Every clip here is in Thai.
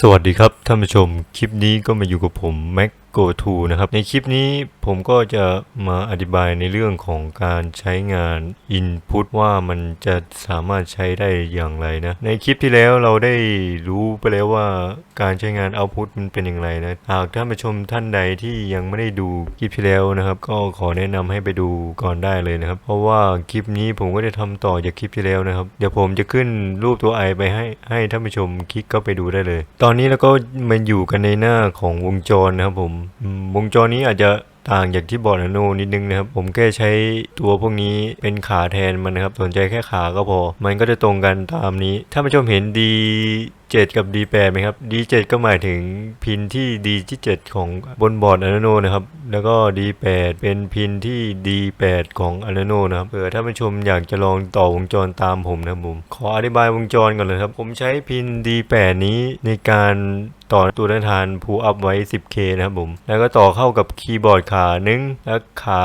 สวัสดีครับท่านผู้ชม คลิปนี้ก็มาอยู่กับผมแม็ก Go To นะครับ ในคลิปนี้ผมก็จะมาอธิบายในเรื่องของการใช้งาน Input ว่ามันจะสามารถใช้ได้อย่างไรนะ ในคลิปที่แล้วเราได้รู้ไปแล้วว่าการใช้งาน Output มันเป็นอย่างไรนะ หากท่านผู้ชมท่านใดที่ยังไม่ได้ดูคลิปที่แล้วนะครับ ก็ขอแนะนำให้ไปดูก่อนได้เลยนะครับ เพราะว่าคลิปนี้ผมก็จะทำต่อจากคลิปที่แล้วนะครับ เดี๋ยวผมจะขึ้นรูปตัวไอไปให้ให้ท่านผู้ชมคลิกเข้าไปดูได้เลย ตอนนี้เราก็มาอยู่กันในหน้าของวงจรนะครับผมวงจรนี้อาจจะต่างจากที่บอร์ดนาโนนิดนึงนะครับผมแค่ใช้ตัวพวกนี้เป็นขาแทนมันนะครับ สนใจแค่ขาก็พอ มันก็จะตรงกันตามนี้ ถ้าผู้ชมเห็นดี7 กับ D8 ไหมครับ D7 ก็หมายถึงพินที่ D ที่ 7 ของบนบอร์ด Arduino นะครับ แล้วก็ D8 เป็นพินที่ D8 ของ Arduino นะครับเผื่อท่านผู้ชมอยากจะลองต่อวงจรตามผมนะครับผมขออธิบายวงจรก่อนเลยครับ ผมใช้พิน D8 นี้ในการต่อตัวด้านทานพูอัพไว้ 10K นะครับผม แล้วก็ต่อเข้ากับคีย์บอร์ดขาหนึ่งและขา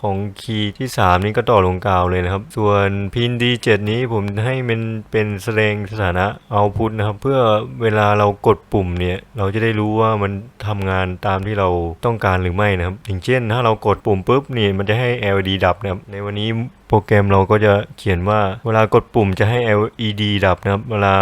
ของคีย์ที่ 3 นี้ก็ต่อลงกาวเลยนะครับ ส่วนพิน D7 นี้ผมให้มันเป็นแสดงสถานะเอาพุทนะครับเพื่อเวลาเรากดปุ่มเนี่ย เราจะได้รู้ว่ามันทำงานตามที่เราต้องการหรือไม่นะครับ อย่างเช่น ถ้าเรากดปุ่มปุ๊บนี่มันจะให้ LED ดับนะครับในวันนี้โปรแกรมเราก็จะเขียนว่าเวลากดปุ่มจะให้ LED ดับนะครับ เวลา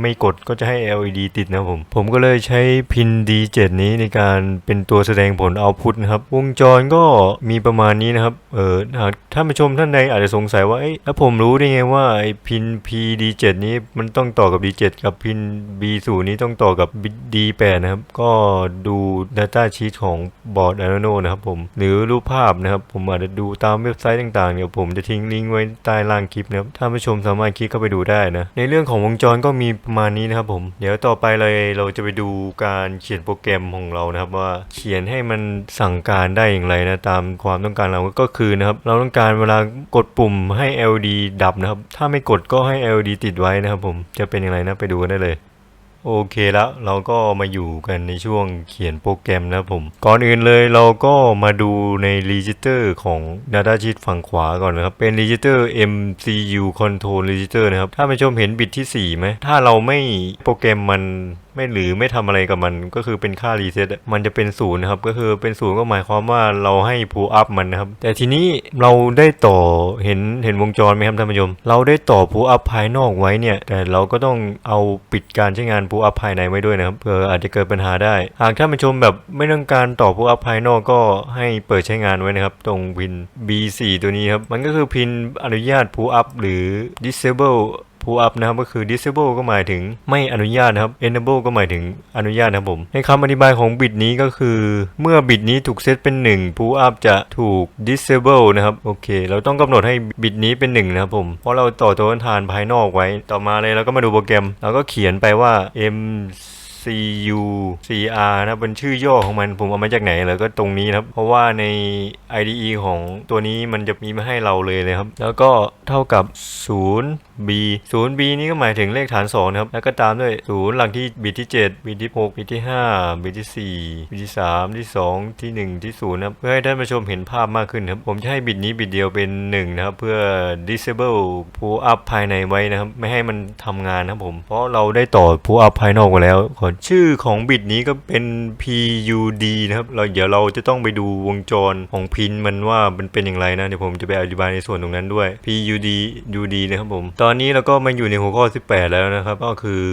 ไม่กดก็จะให้ LED ติดนะผม ผมก็เลยใช้พิน D7 นี้ในการเป็นตัวแสดงผล output นะครับ วงจรก็มีประมาณนี้นะครับ เออหาท่านผู้ชมท่านใดอาจจะสงสัยว่า เอ้แล้วผมรู้ได้ไงว่าไอ้พิน PD7 นี้มันต้องต่อกับ D7 กับพิน B0 นี้ต้องต่อกับ D8 นะครับ ก็ดู data sheet ของบอร์ด Arduino นะครับผม หรือรูปภาพนะครับ ผมอาจจะดูตามเว็บไซต์ต่างๆเดี๋ยวผมจะทิ้งลิงก์ไว้ใต้ล่างคลิปนะครับท่านผู้ชมสามารถคลิกเข้าไปดูได้นะ ในเรื่องของวงจรก็มีประมาณนี้นะครับผม เดี๋ยวต่อไปเลยเราจะไปดูการเขียนโปรแกรมของเรานะครับว่าเขียนให้มันสั่งการได้อย่างไรนะตามความต้องการเราก็คือนะครับเราต้องการเวลากดปุ่มให้ LED ดับนะครับถ้าไม่กดก็ให้ LED ติดไว้นะครับผมจะเป็นอย่างไรนะไปดูกันได้เลย โอเคแล้วเราก็มาอยู่กันในช่วงเขียนโปรแกรมนะผม ก่อนอื่นเลยเราก็มาดูใน register ของ Data Sheet ฝั่งขวาก่อนนะครับ เป็น register MCU Control Register นะครับ ถ้าผู้ชมเห็นบิตที่ 4ไหมถ้าเราไม่โปรแกรมมัน ไม่หรือไม่ทำอะไรกับมันก็คือเป็นค่ารีเซ็ตมันจะเป็นศูนย์นะครับก็คือเป็นศูนย์ก็หมายความว่าเราให้พูอัพมันนะครับ แต่ทีนี้เราได้ต่อเห็นเห็นวงจรไหมครับท่านผู้ชมเราได้ต่อพูอัพภายนอกไว้เนี่ย แต่เราก็ต้องเอาปิดการใช้งานพูอัพภายในไว้ด้วยนะครับเผื่ออาจจะเกิดปัญหาได้ หากท่านผู้ชมแบบไม่ต้องการต่อพูอัพภายนอกก็ให้เปิดใช้งานไว้นะครับ ตรงพิน B4 ตัวนี้ครับมันก็คือพินอนุญาตพูอัพหรือ disable pull up นะครับก็คือ disable ก็หมายถึงไม่อนุญาตนะครับ enable ก็หมายถึงอนุญาตนะครับผม ในคำอธิบายของบิตนี้ก็คือ เมื่อบิตนี้ถูกเซตเป็น 1 pull up จะถูก disable นะครับโอเค เราต้องกำหนดให้บิตนี้เป็น 1 นะครับผม เพราะเราต่อตัวทานภายนอกไว้ ต่อมาเลยเราก็มาดูโปรแกรมเราก็เขียนไปว่า m CU CR นะเป็นชื่อย่อของมันผมเอามาจากไหนแล้วก็ตรงนี้นะครับเพราะว่าใน IDE ของตัวนี้มันจะมีมาให้เราเลยนะครับ แล้วก็เท่ากับ 0 B 0 B นี่ก็หมายถึงเลขฐาน2นะครับแล้วก็ตามด้วย 0 หลังที่บิตที่ 7 บิตที่ 6 บิตที่ 5 บิตที่ 4 บิตที่ 3 ที่ 2 ที่ 1 ที่0นะครับเพื่อให้ท่านผู้ชมเห็นภาพมากขึ้นครับผมจะให้บิตนี้บิตเดียวเป็น 1 นะครับ เพื่อ disable pull up ภายในไว้นะครับ ไม่ให้มันทำงานนะครับผม เพราะเราได้ต่อ pull up ภายนอกไปแล้วขอชื่อของบิตนี้ก็เป็น PUD นะครับเราเดี๋ยวเราจะต้องไปดูวงจรของพินมันว่ามันเป็นอย่างไรนะเดี๋ยวผมจะไปอธิบายในส่วนตรงนั้นด้วย PUD UD นะครับผม ตอนนี้เราก็มาอยู่ในหัวข้อ 18 แล้วนะครับ ก็คือ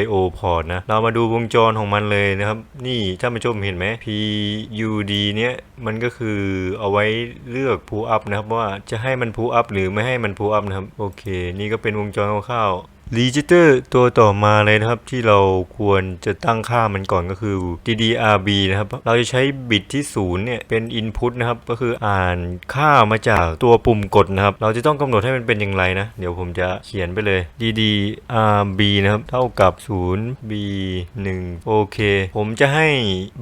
IO port นะ เรามาดูวงจรของมันเลยนะครับ นี่ถ้ามาชมเห็นไหม PUD เนี้ยมันก็คือเอาไว้เลือก pull up นะครับว่าจะให้มัน pull up หรือไม่ให้มัน pull up นะครับ โอเค นี่ก็เป็นวงจรคร่าว รีจิเตอร์ตัวต่อมาเลยนะครับที่เราควรจะตั้งค่ามันก่อนก็คือ DDRB นะครับ เราจะใช้บิตที่ 0 เนี่ย เป็น Input นะครับ ก็คืออ่านค่ามาจากตัวปุ่มกดนะครับ เราจะต้องกำหนดให้มันเป็นอย่างไรนะ เดี๋ยวผมจะเขียนไปเลย DDRB นะครับ เท่ากับ 0 B 1 โอเค ผมจะให้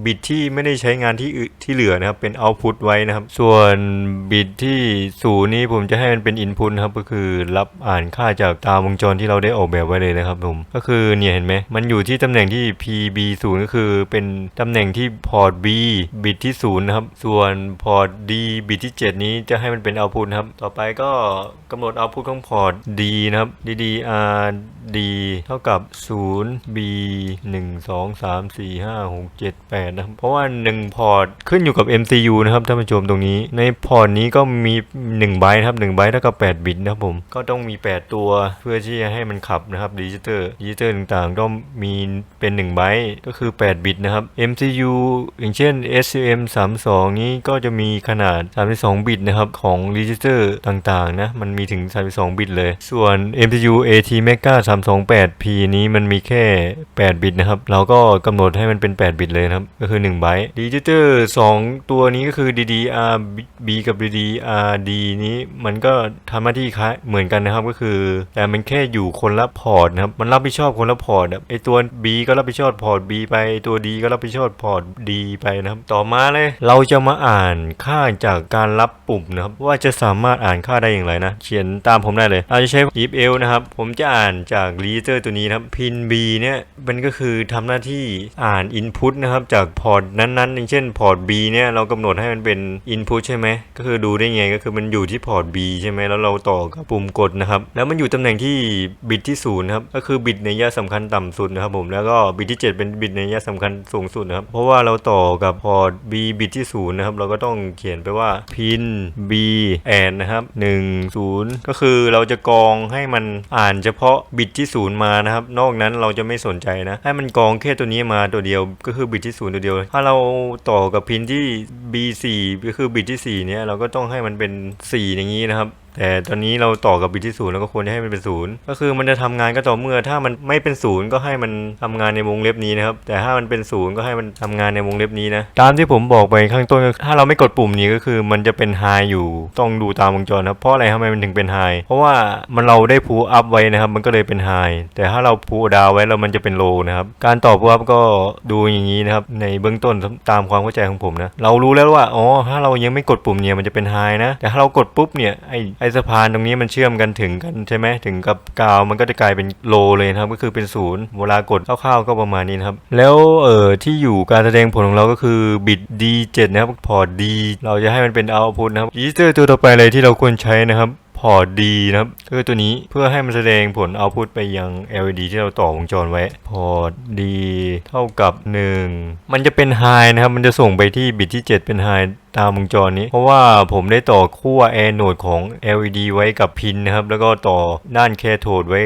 บิตที่ไม่ได้ใช้งานที่ที่เหลือนะครับ เป็น Output ไว้นะครับ ส่วนบิตที่ 0 นี้ผมจะให้มันเป็น Input นะครับ ก็คือรับอ่านค่าจากตามวงจรที่เราได้ออกแบบไว้เลยนะครับผมก็คือเนี่ยเห็นไหมมันอยู่ที่ตำแหน่งที่ PB0 ก็คือเป็นตำแหน่งที่พอร์ต B บิตที่0นะครับส่วนพอร์ต D บิตที่ 7 นี้จะให้มันเป็นเอาพุทครับต่อไปก็กำหนดเอาพุทของพอร์ต D นะครับ DDR D เท่ากับ 0 B 1 2 3 4 5 6 7 8 นะครับ เพราะว่า 1 พอร์ตขึ้นอยู่กับ MCU นะครับท่านผู้ชมตรงนี้ ในพอร์ตนี้ก็มี 1 ไบต์นะครับ1ไบต์เท่ากับ 8 บิตนะครับผม ก็ต้องมี 8 ตัวเพื่อที่จะให้มันขับนะครับดิจิเตอร์ดิจิเตอร์ต่างๆ ต้องมีเป็น 1 ไบต์ก็คือ 8 บิตนะครับ MCU อย่างเช่น SCM 32นี้ก็จะมีขนาด 32 บิตนะครับของรีจิเตอร์ต่างๆนะมันมีถึง 32 บิตเลย ส่วน MCU ATmega3 328P นี้มันมีแค่ 8 บิตนะครับ เราก็กำหนดให้มันเป็น 8 บิตเลยนะครับ ก็คือ 1 ไบต์รีจิเตอร์2ตัวนี้ก็คือ DDR-B กับ DDR-D นี้มันก็ทำหน้าที่คล้ายเหมือนกันนะครับก็คือ แต่มันแค่อยู่คนละพอร์ตนะครับ มันรับผิดชอบคนละพอร์ตอะไอตัว B ก็รับผิดชอบพอร์ต B ไปตัว D ก็รับผิดชอบพอร์ต D ไปนะครับ ต่อมาเลยเราจะมาอ่านค่าจากการรับปุ่มนะครับ ว่าจะสามารถอ่านค่าได้อย่างไรนะ เขียนตามผมได้เลย เราจะใช้ if else นะครับ ผมจะอ่านจาก register ตัวนี้นะครับ pin B เนี่ยมันก็คือทำหน้าที่อ่าน input นะครับจากพอร์ตนั้นๆอย่างเช่นพอร์ต B เนี่ยเรากำหนดให้มันเป็น input ใช่ไหมก็คือดูได้ไงก็คือมันอยู่ที่พอร์ต B ใช่ไหมแล้วเราต่อกับปุ่มกดนะครับแล้วมันอยู่ตำแหน่งที่บิตที่ศูนย์ครับก็คือบิตในยะสำคัญต่ำสุดนะครับผมแล้วก็บิตที่ 7 เป็นบิตในยะสำคัญสูงสุดนะครับเพราะว่าเราต่อกับพอร์ต B บิตที่ศูนย์นะครับเราก็ต้องเขียนไปว่า pin B and นะครับ1 0 ก็คือเราจะกรองให้มันอ่านเฉพาะบิตที่ศูนย์มานะครับ นอกนั้นเราจะไม่สนใจนะ ให้มันกองแค่ตัวนี้มาตัวเดียว ก็คือบิตที่ศูนย์ตัวเดียว ถ้าเราต่อกับพินที่ B4 ก็คือบิตที่4เนี่ยเราก็ต้องให้มันเป็น 4 อย่างนี้นะครับ แต่ตอนนี้เราต่อกับบิตที่ศูนย์เราก็ควรจะให้มันเป็นศูนย์ก็คือมันจะทำงานก็ต่อเมื่อ ถ้ามันไม่เป็นศูนย์ก็ให้มันทำงานในวงเล็บนี้นะครับ แต่ถ้ามันเป็นศูนย์ก็ให้มันทำงานในวงเล็บนี้นะ ตามที่ผมบอกไปข้างต้นถ้าเราไม่กดปุ่มนี้ก็คือ มันจะเป็นไฮอยู่ ต้องดูตามวงจรครับ เพราะอะไรทำไมมันถึงเป็นไฮเพราะว่ามันเราได้พูอัพไว้นะครับ มันก็เลยเป็นไฮแต่ถ้าเราพูดาวไว้แล้วมันจะเป็นโลนะครับ การต่อพูอัพก็ดูอย่างนี้นะครับ ในเบื้องต้นตามความเข้าใจของผมนะ เรารู้แล้วว่า อ๋อ ถ้าเรายังไม่กดปุ่มเนี่ย มันจะเป็นไฮนะ แต่ถ้าเรากดปุ๊บเนี่ย ไอไอสะพานตรงนี้มันเชื่อมกันถึงกันใช่ไหมถึงกับกาวมันก็จะกลายเป็นโลเลยนะครับ ก็คือเป็นศูนย์เวลากดคร่าวๆก็ประมาณนี้นะครับ แล้วเอ่อที่อยู่การแสดงผลของเราก็คือบิต D7 นะครับ พอร์ต D เราจะให้มันเป็น output นะครับรีสเตอร์ตัวต่อไปเลยที่เราควรใช้นะครับพอร์ต D นะครับก็คือตัวนี้เพื่อให้มันแสดงผล output ไปยัง LED ที่เราต่อวงจรไว้พอร์ต D เท่ากับ 1 มันจะเป็น high นะครับ มันจะส่งไปที่บิตที่ 7 เป็น high ตามวงจรนี้ เพราะว่าผมได้ต่อขั้ว Anode ของ LED ไว้กับพินนะครับ แล้วก็ต่อด้านแคโทดไว้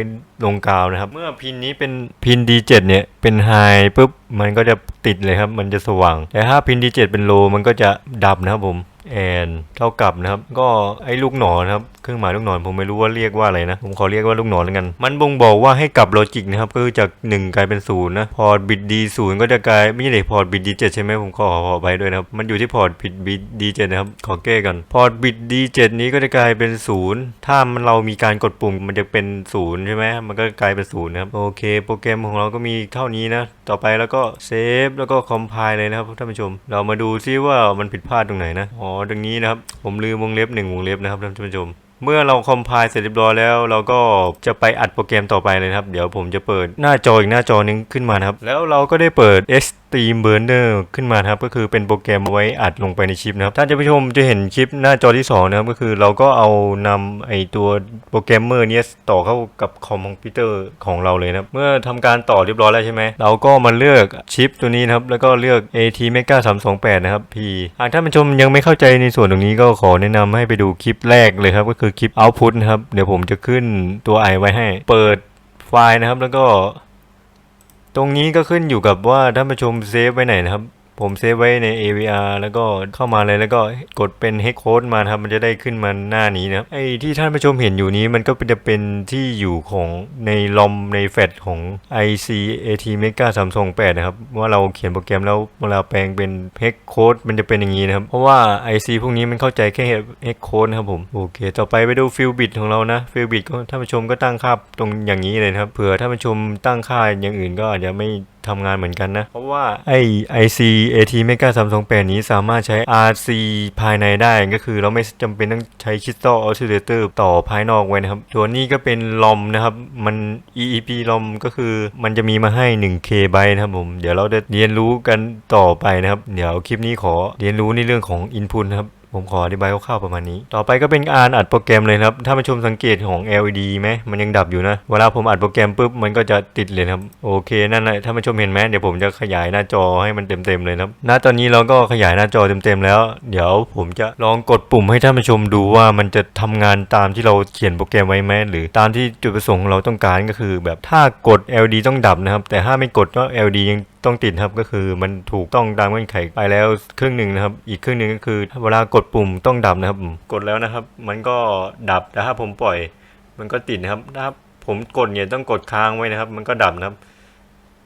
ลงกาวนะครับ เมื่อพินนี้เป็นพิน D7 เนี่ยเป็น high ปุ๊บมันก็จะติดเลยครับ มันจะสว่าง แต่ถ้าพิน D7 เป็น low มันก็จะดับนะครับผมแอนเท่ากับนะครับ ก็ไอ้ลูกหนอนนะครับ เครื่องหมายลูกหนอนผมไม่รู้ว่าเรียกว่าอะไรนะ ผมขอเรียกว่าลูกหนอนแล้วกัน มันบ่งบอกว่าให้กลับโลจิกนะครับ ก็คือจาก 1 กลายเป็น0นะ พอร์ตบิต D0 ก็จะกลายไม่ใช่พอร์ตบิต D7 ใช่ไหมผมขอขอไปด้วยนะครับ มันอยู่ที่พอร์ตบิตบต D7 นะครับ ขอแก้ก่อน พอร์ตบิต D7 นี้ก็จะกลายเป็น 0 ถ้ามันเรามีการกดปุ่มมันจะเป็น 0 ใช่ไหมมันก็กลายเป็น0นะครับ โอเค โปรแกรมของเราก็มีเท่านี้นะ ต่อไปแล้วก็เซฟแล้วก็คอมไพล์เลยนะครับท่านผู้ชม เรามาดูซิว่ามันผิดพลาดตรงไหนนะ อ๋อ ตรงนี้นะครับ ผมลืมวงเล็บหนึ่งวงเล็บนะครับท่านผู้ชมเมื่อเราคอมไพล์เสร็จเรียบร้อยแล้วเราก็จะไปอัดโปรแกรมต่อไปเลยครับ เดี๋ยวผมจะเปิดหน้าจออีกหน้าจอนึงขึ้นมาครับ แล้วเราก็ได้เปิด Stream Burner ขึ้นมาครับ ก็คือเป็นโปรแกรมไว้อัดลงไปในชิปนะครับท่านผู้ชมจะเห็นคลิปหน้าจอที่2นะครับก็คือเราก็เอานำไอตัวโปรแกรมเมอร์เนี้ยต่อเข้ากับคอมพิวเตอร์ของเราเลยนะครับเมื่อทำการต่อเรียบร้อยแล้วใช่ไหมเราก็มาเลือกชิปตัวนี้นะครับแล้วก็เลือก AT Mega 328 นะครับ P หากท่านผู้ชมยังไม่เข้าใจในส่วนตรงนี้ก็ขอแนะนำให้ไปดูคลิปแรกเลยครับก็คือคือคลิป Output นะครับ เดี๋ยวผมจะขึ้นตัวไอไว้ให้ เปิดไฟล์นะครับแล้วก็ ตรงนี้ก็ขึ้นอยู่กับว่าท่านผู้ชมเซฟไว้ไหนนะครับ ผมเซฟไว้ใน AVR แล้วก็เข้ามาเลยแล้วก็กดเป็น hex code มาครับมันจะได้ขึ้นมาหน้านี้นะครับไอ้ที่ท่านผู้ชมเห็นอยู่นี้มันก็จะเป็นที่อยู่ของในลอมในแฟลชของ IC AT Mega 328นะครับ ว่าเราเขียนโปรแกรมแล้วเวลาแปลงเป็น hex code มันจะเป็นอย่างนี้นะครับ เพราะว่า IC พวกนี้มันเข้าใจแค่ hex code นะครับผม โอเค ต่อไปไปดู fill bit ของเรานะ fill bit ท่านผู้ชมก็ตั้งค่าตรงอย่างนี้เลยครับเผื่อท่านผู้ชมตั้งค่าอย่างอื่นก็อาจจะไม่ ทำงานเหมือนกันนะ เพราะว่าไอ IC AT Mega 328นี้สามารถใช้ RC ภายในได้ก็คือเราไม่จำเป็นต้องใช้ Crystal Oscillator ต่อภายนอกไว้นะครับ ตัวนี้ก็เป็น LOM นะครับมัน EEP LOM ก็คือมันจะมีมาให้ 1K ไบต์นะครับผม เดี๋ยวเราจะเรียนรู้กันต่อไปนะครับ เดี๋ยวคลิปนี้ขอเรียนรู้ในเรื่องของ Input นะครับ ผมขออธิบายคร่าวๆประมาณนี้ ต่อไปก็เป็นการอัดโปรแกรมเลยครับ ถ้ามาชมสังเกตของ LED ไหมมันยังดับอยู่นะ เวลาผมอัดโปรแกรมปุ๊บมันก็จะติดเลยครับ โอเคนั่นแหละถ้ามาชมเห็นไหมเดี๋ยวผมจะขยายหน้าจอให้มันเต็มๆเลยครับ ณ ตอนนี้เราก็ขยายหน้าจอเต็มๆแล้ว เดี๋ยวผมจะลองกดปุ่มให้ท่านผู้ชมดูว่ามันจะทำงานตามที่เราเขียนโปรแกรมไว้ไหมหรือตามที่จุดประสงค์ของเราต้องการก็คือ แบบถ้ากด LED ต้องดับนะครับ แต่ถ้าไม่กดก็ LED ยัง ต้องติดครับก็คือมันถูกต้องตามเงื่อนไขไปแล้วครึ่งหนึ่งนะครับ อีกครึ่งหนึ่งก็คือ เวลากดปุ่มต้องดับนะครับ กดแล้วนะครับ มันก็ดับแต่ถ้าผมปล่อย มันก็ติดนะครับถ้าผมกดเนี่ยต้องกดค้างไว้นะครับ มันก็ดับนะครับ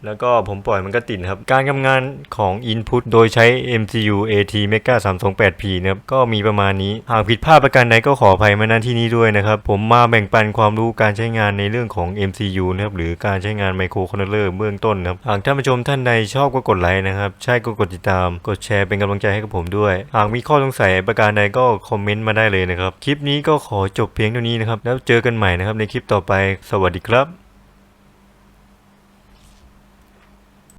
แล้วก็ผมปล่อยมันก็ติดนครับ การทำงานของ Input โดยใช้ MCU AT Mega 328P นะครับ ก็มีประมาณนี้ หากผิดพลาดประการใดก็ขออภัยมาณที่นี้ด้วยนะครับ ผมมาแบ่งปันความรู้การใช้งานในเรื่องของ MCU นะครับ หรือการใช้งานไมโครคอนโทรลเลอร์เบื้องต้นนะครับ หากท่านผู้ชมท่านใดชอบก็กดไลค์นะครับ ใช่ก็กดติดตาม กดแชร์เป็นกำลังใจให้กับผมด้วย หากมีข้อสงสัยประการใดก็คอมเมนต์มาได้เลยนะครับ คลิปนี้ก็ขอจบเพียงเท่านี้นะครับ แล้วเจอกันใหม่นะครับในคลิปต่อไป สวัสดีครับ